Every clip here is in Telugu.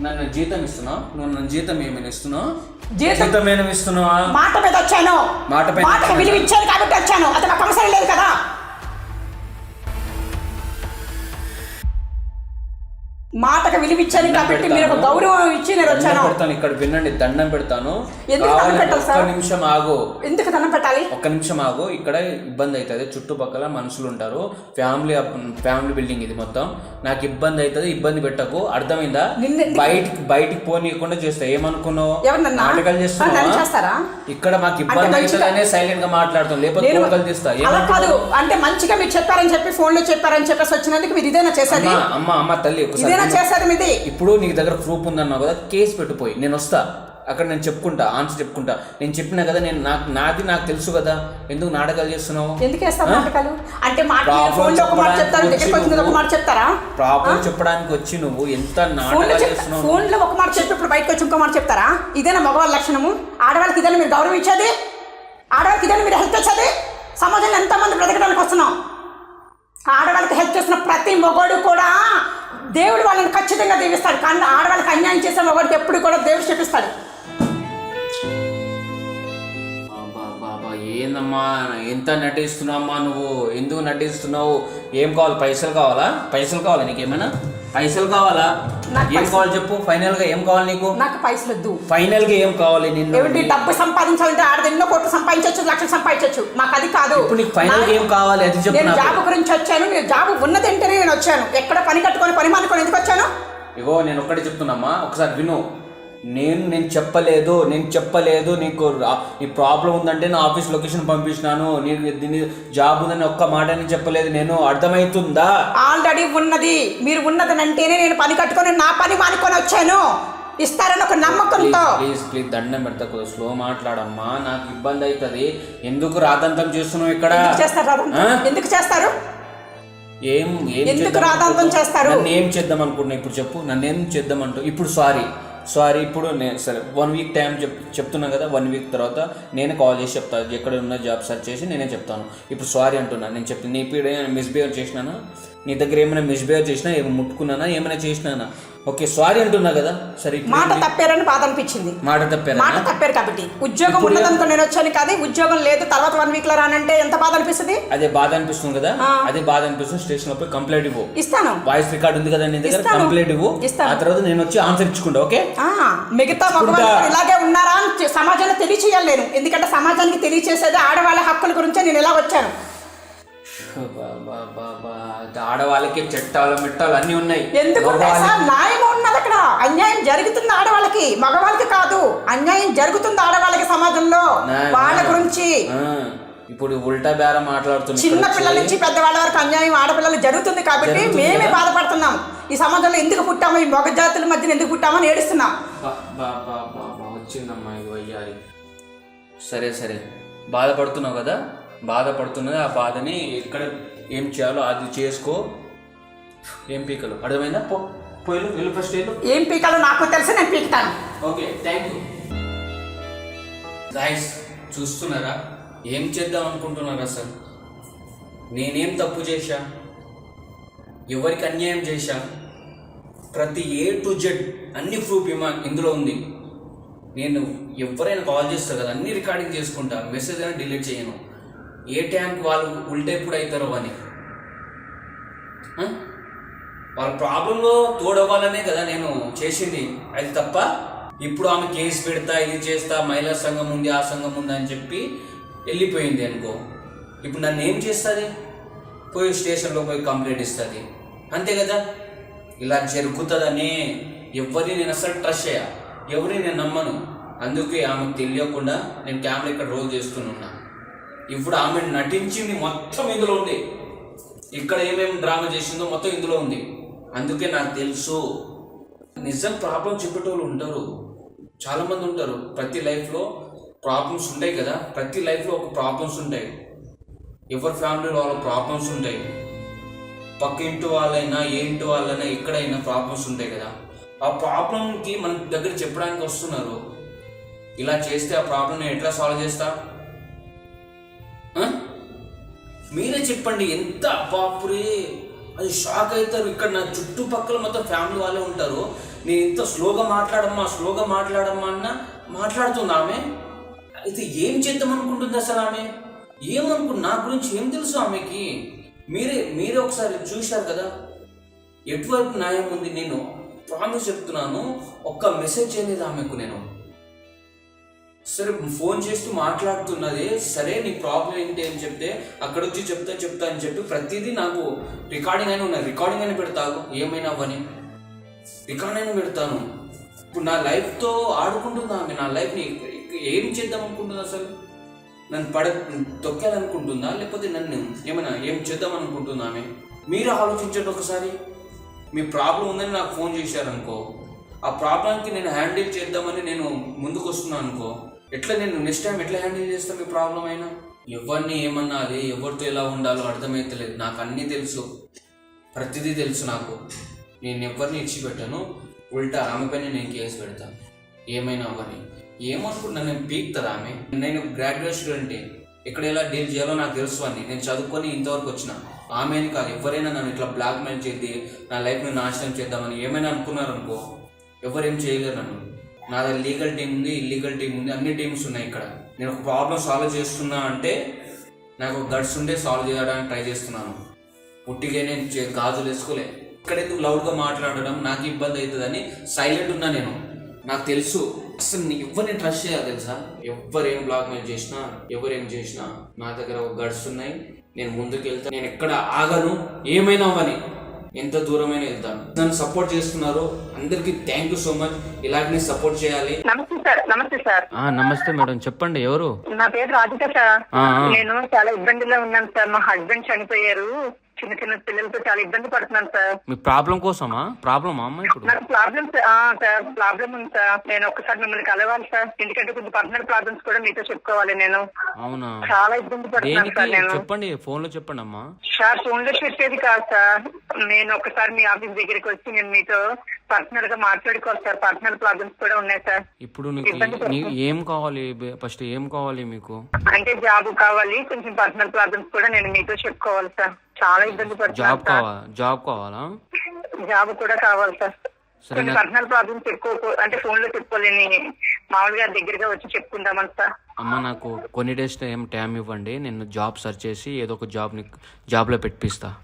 నన్ను జీతం ఇస్తున్నావు నువ్వు నన్ను జీతం ఏమైనా ఇస్తున్నావు జీతం- జీతం ఏమైనా ఇస్తున్నావా? మాట మీద వచ్చాను. మాట మీద మాటకు. విలువ ఇచ్చాను కాబట్టి వచ్చాను. అది నాకు అవసరం లేదు కదా. మాటకు విలువ ఇచ్చాను కాబట్టి మీరు ఒక గౌరవం ఇచ్చి నేను వచ్చాను. పెడతాను. ఇక్కడ వినండి దండం పెడతాను. ఎందుకు దండం కావాలంటే పెట్టాలి ఒక్క సార్? నిమిషం ఆగు. ఎందుకు దండం పెట్టాలి? ఒక్క నిమిషం ఆగు. ఇక్కడ ఇబ్బంది అవుతుంది. చుట్టుపక్కల మనుషులు ఉంటారు. ఫ్యామిలీ ఫ్యామిలీ బిల్డింగ్ ఇది మొత్తం. నాకు ఇబ్బంది అవుతుంది. ఇబ్బంది పెట్టకు. అర్థమైందా? బయటికి బయటికి పోనీయకుండా చేస్తా. ఏమనుకున్నావు? నాటకాలు చేస్తారా? ఇక్కడ మాకు ఇబ్బంది అవుతుందనే సైలెంట్గా మాట్లాడతాం. లేకపోతే అలా ఏమనుకున్నావు? కాదు. అంటే మంచిగా మీరు చెప్పారని చెప్పి ఫోన్లో చెప్పారని చెప్పేసి వచ్చినందుకు మీరు ఇదేనా చేసేది? అమ్మా అమ్మ అమ్మ తల్లి ఒకసారి చేసేది మీది? ఇప్పుడు నీకు దగ్గర ప్రూఫ్ ఉందన్నావు కదా కేసు పెట్టిపోయి. నేను వస్తా. అక్కడ నేను చెప్పుకుంటా ఆన్సర్ చెప్పుకుంటా. నేను చెప్పినా కదా నేను నాకు నాది నాకు తెలుసు కదా. ఎందుకు నాటకాలు చేస్తున్నావు? ఎందుకు? నాటకాలు? అంటే మాట ఒక చెప్తారు? ప్రాబ్లం చెప్పడానికి వచ్చి నువ్వు ఎంత నాటకాలు చేస్తున్నావు? ఫోన్లో ఒక మాట చెప్పి ఇప్పుడు బయటకు వచ్చి ఇంకో మాట చెప్తారా? ఇదేనా మగవాళ్ళ లక్షణము? ఆడవాళ్ళకి ఇదేనా మీరు గౌరవం ఇచ్చేది? ఆడవాళ్ళకి ఇదేనా మీరు హెల్ప్ చేసేది సమాజంలో ఎంతమంది బ్రతకడానికి వస్తున్నాం? ఆడవాళ్ళకి హెల్ప్ చేస్తున్న ప్రతి మొగోడు కూడా దేవుడు వాళ్ళని ఖచ్చితంగా దీవిస్తాడు. కానీ ఆడవాళ్ళకి అన్యాయం చేసే ఒకటి ఎప్పుడు కూడా దేవుడు చెప్పిస్తాడు ఏందమ్మా ఎంత నటిస్తున్నావమ్మా నువ్వు? ఎందుకు నటిస్తున్నావు? ఏం కావాలి? పైసలు కావాలా? పైసలు కావాలా నీకేమైనా? పైసలు కావాలా? ఏం కావాలి చెప్పు? ఫైనల్గా ఏం కావాలి నీకు? నాకు పైసలు వద్దు. ఫైనల్గా ఏం కావాలి నిన్ను? ఏమిటి డబ్బు సంపాదించాలంటే ఆడది ఎన్నో కోట్లు సంపాదించవచ్చు లక్షలు సంపాదించవచ్చు మాకు అది కాదు. ఇప్పుడు నీకు ఫైనల్గా ఏం కావాలి? అది చెప్పు నేను. జాబ్ గురించి వచ్చాను నేను జాబ్ ఉన్నదంటేనే నేను వచ్చాను. ఎక్కడ పని కట్టుకొని పని మానుకొని ఎందుకు వచ్చాను? ఇగో నేను ఒక్కటే చెప్తున్నామ్మా ఒకసారి విను. నేను నేను చెప్పలేదు నేను చెప్పలేదు నీకు నీ ప్రాబ్లం ఉందంటే నా ఆఫీస్ లొకేషన్ పంపించినాను నీకు దీని జాబ్ ఉందని ఒక్క మాట నేను చెప్పలేదు నేను. అర్థమవుతుందా ఆల్రెడీ ఉన్నది. మీరు ఉన్నదని అంటేనే నేను పని కట్టుకొని నా పని మానుకొని వచ్చాను. ఇస్తారని ఒక నమ్మకంతో ప్లీజ్ ప్లీజ్ దండం పెడతా కొద్దిగా స్లో మాట్లాడమ్మా. నాకు ఇబ్బంది అవుతుంది ఎందుకు రాదంతం చేస్తున్నావు ఇక్కడ? చేస్తారు? ఎందుకు చేస్తారు? ఏం ఏం ఎందుకు చేద్దాం రాదంతం? చేస్తారు? నన్ను ఏం చేద్దాం అనుకుంటున్నా ఇప్పుడు చెప్పు. నన్ను ఏం చేద్దాం అంటూ ఇప్పుడు సారీ సారీ ఇప్పుడు నేను సరే వన్ వీక్ టైం చెప్ చెప్తున్నాను కదా వన్ వీక్ తర్వాత నేనే కాల్ చేసి చెప్తాను ఎక్కడ ఉన్న జాబ్ సెర్చ్ చేసి నేనే చెప్తాను. ఇప్పుడు సారీ అంటున్నాను నేను చెప్తాను నీ పీడ మిస్బిహేవ్ చేసినానా? నీ దగ్గర ఏమైనా మిస్బిహేవ్ చేసినా ఏమైనా ముట్టుకున్నానా ఏమైనా చేసినానా? ఓకే సారీ అంటున్నా కదా. సరే మాట? తప్పారని బాధ అనిపించింది మాట తప్పారా? మాట తప్పారు కాబట్టి. ఉద్యోగం ఉన్నదనుకో నేను వచ్చాను కాదు ఉద్యోగం లేదు తర్వాత వన్ వీక్లో రానంటే ఎంత బాధ అనిపిస్తుంది అదే బాధ అనిపిస్తుంది కదా. అదే బాధ అనిపిస్తుంది స్టేషన్లో పోయి కంప్లైంట్ ఇవ్వు. ఇస్తాను. వాయిస్ రికార్డ్ ఉంది కదా నీ దగ్గర? ఇస్తాను. కంప్లైంట్ ఇవ్వు. ఆ తర్వాత నేను వచ్చి ఆన్సర్ ఇచ్చుకుంటా ఓకే? మిగతా ఇలాగే ఉన్నారా సమాజంలో తెలియచేయాలి నేను. ఎందుకంటే సమాజానికి తెలియచేసేది ఆడవాళ్ళ హక్కుల గురించే నేను ఇలా వచ్చాను. ఆడవాళ్ళకి చట్టాలు మిట్టాలు అన్ని ఉన్నాయి. ఎందుకు ఉన్నాయి మగవాళ్ళకి- సార్ న్యాయం ఉన్నది అక్కడ అన్యాయం జరుగుతుంది ఆడవాళ్ళకి మగవాళ్ళకి కాదు. అన్యాయం జరుగుతుంది ఆడవాళ్ళకి సమాజంలో. వాళ్ళ గురించి. ఇప్పుడు ఉల్టా బేరం మాట్లాడుతున్నా చిన్న పిల్లల. నుంచి పెద్దవాళ్ళ వరకు అన్యాయం ఆడపిల్లలు జరుగుతుంది కాబట్టి మేమే? బాధపడుతున్నాం. ఈ సమాజంలో ఎందుకు పుట్టామో ఈ మగ జాతుల మధ్యన ఎందుకు పుట్టామని ఏడుస్తున్నాం. వచ్చిందమ్మా ఇది వయ్యారి సరే సరే. బాధపడుతున్నావు కదా? బాధపడుతున్నది ఆ బాధని ఎక్కడ ఏం చేయాలో అది చేసుకో. ఏం పీకలు? అర్థమైందా? పో. పోయిలు వెళ్ళు ఫస్ట్ వెళ్ళు ఏం పీకాలో నాకు తెలిసి నేను పీకుతాను. ఓకే థ్యాంక్ యూ గాయస్ చూస్తున్నారా? ఏం చేద్దాం అనుకుంటున్నారు అసలు నేనేం తప్పు చేశా? ఎవరికి అన్యాయం చేశా? ప్రతి ఏ టు జెడ్ అన్ని ప్రూఫ్ ఇమా ఇందులో ఉంది. నేను ఎవరైనా కాల్ చేస్తారు కదా అన్ని రికార్డింగ్ చేసుకుంటా మెసేజ్ అయినా డిలీట్ చేయను. ఏ టైంకి వాళ్ళు ఉల్టా ఎప్పుడు అవుతారో అని? వాళ్ళ ప్రాబ్లంలో తోడవ్వాలనే కదా నేను చేసింది. అది తప్ప ఇప్పుడు ఆమె కేసు పెడతా ఇది చేస్తా మహిళా సంఘం ఉంది ఆ సంఘం ఉంది అని చెప్పి వెళ్ళిపోయింది అనుకో. ఇప్పుడు నన్ను ఏం చేస్తుంది? పోయి స్టేషన్లో పోయి కంప్లైంట్ ఇస్తుంది. అంతే కదా? ఇలా జరుగుతుందని ఎవరిని నేను అసలు ట్రస్ట్ చేయ ఎవరిని నేను నమ్మను. అందుకే ఆమెకు తెలియకుండా నేను కెమెరా ఇక్కడ రోల్ చేస్తున్నా ఇప్పుడు ఆమె నటించింది మొత్తం ఇందులో ఉంది. ఇక్కడ ఏమేమి డ్రామా చేసిందో మొత్తం ఇందులో ఉంది. అందుకే నాకు తెలుసు. నిజం ప్రాబ్లం చెప్పేటోళ్ళు ఉంటారు. చాలా మంది ఉంటారు. ప్రతి లైఫ్లో ప్రాబ్లమ్స్ ఉంటాయి కదా. ప్రతి లైఫ్లో ఒక ప్రాబ్లమ్స్ ఉంటాయి. ఎవరి ఫ్యామిలీలో వాళ్ళ ప్రాబ్లమ్స్ ఉంటాయి. పక్క ఇంటి వాళ్ళైనా ఏ ఇంటి వాళ్ళైనా ఎక్కడైనా ప్రాబ్లమ్స్ ఉంటాయి కదా. ఆ ప్రాబ్లంకి మన దగ్గర చెప్పడానికి వస్తున్నారు. ఇలా చేస్తే ఆ ప్రాబ్లం నేను ఎట్లా సాల్వ్ చేస్తా? మీరే చెప్పండి. ఎంత బాపురే అది షాక్ అవుతారు. ఇక్కడ నా చుట్టుపక్కల మొత్తం ఫ్యామిలీ వాళ్ళే ఉంటారు. నేను ఇంత స్లోగా మాట్లాడమ్మా స్లోగా మాట్లాడమ్మా అన్న మాట్లాడుతుంది ఆమె. అయితే ఏం చేద్దాం అనుకుంటుంది అసలు ఆమె? ఏమనుకు నా గురించి ఏం తెలుసు ఆమెకి? మీరే మీరే ఒకసారి చూశారు కదా? ఎటువైపు న్యాయం ఉంది నేను? ప్రామిస్ చెప్తున్నాను. ఒక్క మెసేజ్ చేయలేదు ఆమెకు నేను. సరే ఫోన్ చేస్తూ మాట్లాడుతున్నది సరే నీ ప్రాబ్లం ఏంటి అని చెప్తే అక్కడ వచ్చి చెప్తా చెప్తా అని చెప్పి ప్రతిదీ నాకు రికార్డింగ్ అయినా ఉన్నాయి. రికార్డింగ్ అయినా పెడతాను ఏమైనా అవ్వని? రికార్డ్ అయినా పెడతాను. ఇప్పుడు నా లైఫ్తో ఆడుకుంటుంది ఆమె? నా లైఫ్ని ఏం చేద్దాం అనుకుంటుంది అసలు? నన్ను పడ తొక్కాలనుకుంటుందా? లేకపోతే నన్ను ఏమైనా ఏం చేద్దాం అనుకుంటుందా ఆమె? మీరు ఆలోచించండి ఒకసారి. మీ ప్రాబ్లం ఉందని నాకు ఫోన్ చేశారనుకో ఆ ప్రాబ్లంకి నేను హ్యాండిల్ చేద్దామని నేను ముందుకు వస్తున్నాను అనుకో ఎట్లా నేను నెక్స్ట్ టైం ఎట్లా హ్యాండిల్ చేస్తాను మీ ప్రాబ్లం అయినా? ఎవరిని ఏమన్నాలి ఎవరితో ఎలా ఉండాలో అర్థమైతలేదు. నాకు అన్నీ తెలుసు. ప్రతిదీ తెలుసు నాకు. నేను ఎవరిని ఇచ్చిపెట్టాను? ఉల్టా ఆమె పైన నేను కేసు పెడతాను ఏమైనా అవ్వని. ఏమనుకుంటున్నా నేను పీక్తుంది ఆమె? నేను గ్రాడ్యుయేట్ స్టూడెంట్ ఎక్కడ ఎలా డీల్ చేయాలో నాకు తెలుసు అని నేను చదువుకొని ఇంతవరకు వచ్చిన. ఆమె అని కాదు ఎవరైనా నన్ను ఇట్లా బ్లాక్మెయిల్ చేద్ది నా లైఫ్ని నాశనం చేద్దామని ఏమైనా అనుకున్నారనుకో ఎవరేం చేయలేరు నన్ను. నా దగ్గర లీగల్ టీం ఉంది ఇల్లీగల్ టీం ఉంది అన్ని టీమ్స్ ఉన్నాయి ఇక్కడ. నేను ఒక ప్రాబ్లం సాల్వ్ చేస్తున్నా అంటే నాకు గడ్స్ ఉంటే సాల్వ్ చేయడానికి ట్రై చేస్తున్నాను. పుట్టిగా నేను చే- గాజులు వేసుకోలే. ఇక్కడ లౌడ్గా మాట్లాడడం నాకు ఇబ్బంది అవుతుందని సైలెంట్ ఉన్నా నేను. నాకు తెలుసు. అసలు ఎవరిని ట్రస్ట్ చేయాలి తెలుసా? ఎవరేం బ్లాక్ మెయిల్ చేసినా ఎవరేం చేసినా నా దగ్గర ఒక గడ్స్ ఉన్నాయి. నేను ముందుకు వెళ్తాను నేను ఎక్కడ ఆగను ఏమైనా అవ్వని. ఎంత దూరమైనా వెళ్తాను. నన్ను సపోర్ట్ చేస్తున్నారు. అందరికీ థ్యాంక్ యూ సో మచ్ ఇలాగనే సపోర్ట్ చేయాలి. నమస్తే సార్ నమస్తే సార్. నమస్తే మేడం. చెప్పండి ఎవరు? నా పేరు రాధిక సార్. నేను చాలా ఇబ్బందిలో ఉన్నాను సార్. మా హస్బెండ్ చనిపోయారు. చిన్న చిన్న పిల్లలతో చాలా ఇబ్బంది పడుతున్నాను సార్. మీ ప్రాబ్లం కోసమా? ప్రాబ్లమా అమ్మ ఇప్పుడు? నాకు ప్రాబ్లం సార్ ప్రాబ్లం ఉంది సార్. నేను ఒక్కసారి మిమ్మల్ని కలవాలి సార్. ఎందుకంటే కొంచెం పర్సనల్ ప్రాబ్లమ్స్ కూడా మీతో చెప్పుకోవాలి నేను. అవునా? చాలా ఇబ్బంది పడుతున్నాను సార్ నేను. చెప్పండి ఫోన్లో చెప్పండి అమ్మా. సార్ ఫోన్లో చెప్పేది కాదు సార్. నేను ఒకసారి మీ ఆఫీస్ దగ్గరికి వచ్చి నేను మీతో పర్సనల్గా మాట్లాడుకోవాలి సార్. పర్సనల్ ప్రాబ్లమ్స్ కూడా ఉన్నాయి సార్. ఇప్పుడు నీకు నీ ఏం కావాలి? ఫస్ట్ ఏం కావాలి మీకు? అంటే జాబ్ కావాలి. కొంచెం పర్సనల్ ప్రాబ్లమ్స్ కూడా నేను మీతో చెప్పుకోవాలి సార్. చాలా ఇబ్బంది జాబ్ పడుతున్నాను సార్. కావాలా జాబ్ కావాలా? జాబ్ కూడా కావాలి సార్. సరే కొన్ని నాకు- పర్సనల్ ప్రాబ్లమ్స్ ఎక్కువ అంటే ఫోన్లో చెప్పుకోలేని మామూలుగా దగ్గరగా వచ్చి చెప్పుకుందామని సార్. అమ్మ నాకు కొన్ని డేస్ టైం టైం ఇవ్వండి. నేను జాబ్ సెర్చ్ చేసి ఏదో ఒక జాబ్ని జాబ్లో పెట్టిస్తా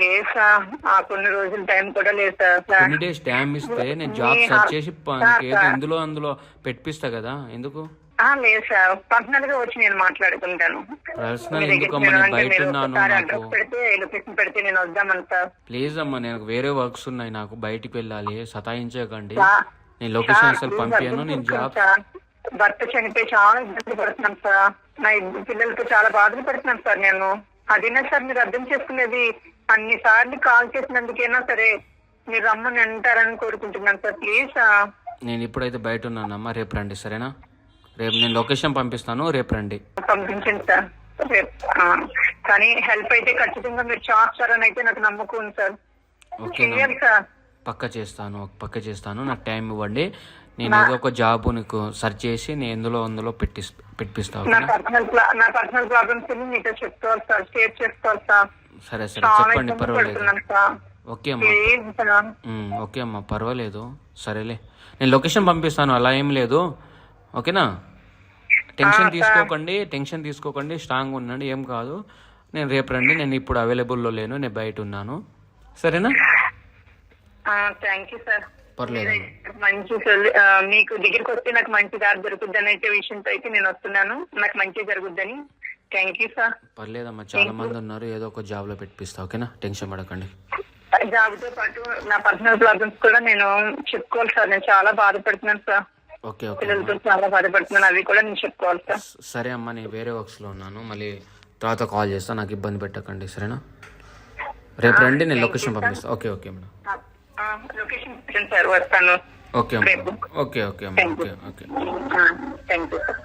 లేదు సార్. ఆ కొన్ని రోజుల టైం కూడా లేదు సార్. డేస్ టైం ఇస్తే నేను జాబ్ సెర్చ్ చేసి ప-. ఇందులో అందులో పెట్టిస్తా కదా. ఎందుకు? ఆ, లేదు సార్. పర్సనల్గా వచ్చి నేను మాట్లాడుకుంటాను. పర్సనల్ మీ దగ్గరికి ఎందుకమ్మా? నేను అంటే బయట మీరు ఉన్నాను ఒకసారి నాకు. అడ్రస్ పెడితే లొకేషన్ పెడితే నేను వద్దామని సార్. ప్లీజ్ అమ్మా నేను వేరే వర్క్స్ ఉన్నాయి నాకు. బయటికి వెళ్ళాలి సతాయించకండి. సార్, నేను లొకేషన్ సార్, అసలు ప్లీజ్ అర్థం నేను చేసుకోండి జాబ్ సార్. భర్త చనిపోయి చాలా ఇబ్బంది పడుతున్నాను సార్. నా ఇద్దరు పిల్లలతో చాలా బాధలు పడుతున్నాను సార్ నేను. అదేనా సార్ మీరు అర్థం చేసుకునేది? అన్ని సార్లు కాల్ చేసినందుకైనా సరే మీరు రమ్మని అంటారని కోరుకుంటున్నాను సార్. ప్లీజ్ నేను ఇప్పుడైతే బయట ఉన్నానమ్మా. రేపు రండి సరేనా? రేపు నేను లొకేషన్ పంపిస్తాను రేపు రండి. పంపించండి సార్. కానీ హెల్ప్ అయితే ఖచ్చితంగా మీరు చేస్తారని అయితే నాకు నమ్మకం సార్. చేయాలి సార్. పక్క చేస్తాను పక్క చేస్తాను. నాకు టైం ఇవ్వండి. నేను ఏదో ఒక జాబ్ నీకు సెర్చ్ చేసి నేను ఎందులో అందులో పెట్టి పెట్టిస్తా నా పర్సనల్ నా పర్సనల్ ప్రాబ్లమ్స్ మీతో చెప్పుకోవాలి సార్ షేర్ చేసుకోవాలి సార్. సరే సరే చెప్పండి పర్వాలేదు. ఓకే అమ్మా ఓకే అమ్మా పర్వాలేదు. సరేలే. నేను లొకేషన్ పంపిస్తాను అలా ఏం లేదు. ఓకేనా? టెన్షన్ తీసుకోకండి టెన్షన్ తీసుకోకండి స్ట్రాంగ్ ఉండండి ఏం కాదు. నేను రేపు రండి నేను ఇప్పుడు అవైలబుల్లో లేను నేను బయట ఉన్నాను. సరేనా? Thank you sir. పర్లేదు మంచి మీకు దగ్గరికి వస్తే నాకు మంచి దారి దొరుకుద్ది అనే విషయంతో అయితే నేను వస్తున్నాను. నాకు మంచి జరుగుద్దని. థ్యాంక్ యూ సార్ పర్లేదమ్మా చాలా మంది ఉన్నారు. ఏదో ఒక జాబ్లో పెట్టిస్తా ఓకేనా? టెన్షన్ పడకండి. జాబ్తో పాటు నా పర్సనల్ ప్రాబ్లమ్స్ కూడా నేను చెప్పుకోవాలి సార్ నేను చాలా బాధపడుతున్నాను సార్ ఓకే ఓకే పిల్లలతో చాలా బాధపడుతున్నాను. అవి కూడా నేను చెప్పుకోవాలి సార్ సరే అమ్మా నేను వేరే వర్క్స్లో ఉన్నాను. మళ్ళీ తర్వాత కాల్ చేస్తాను నాకు ఇబ్బంది పెట్టకండి సరేనా? రేపు రండి నేను లొకేషన్ పంపిస్తాను ఓకే ఓకే మేడం. లొకేషన్ పెట్టండి సార్ వస్తాను okay okay okay okay thank you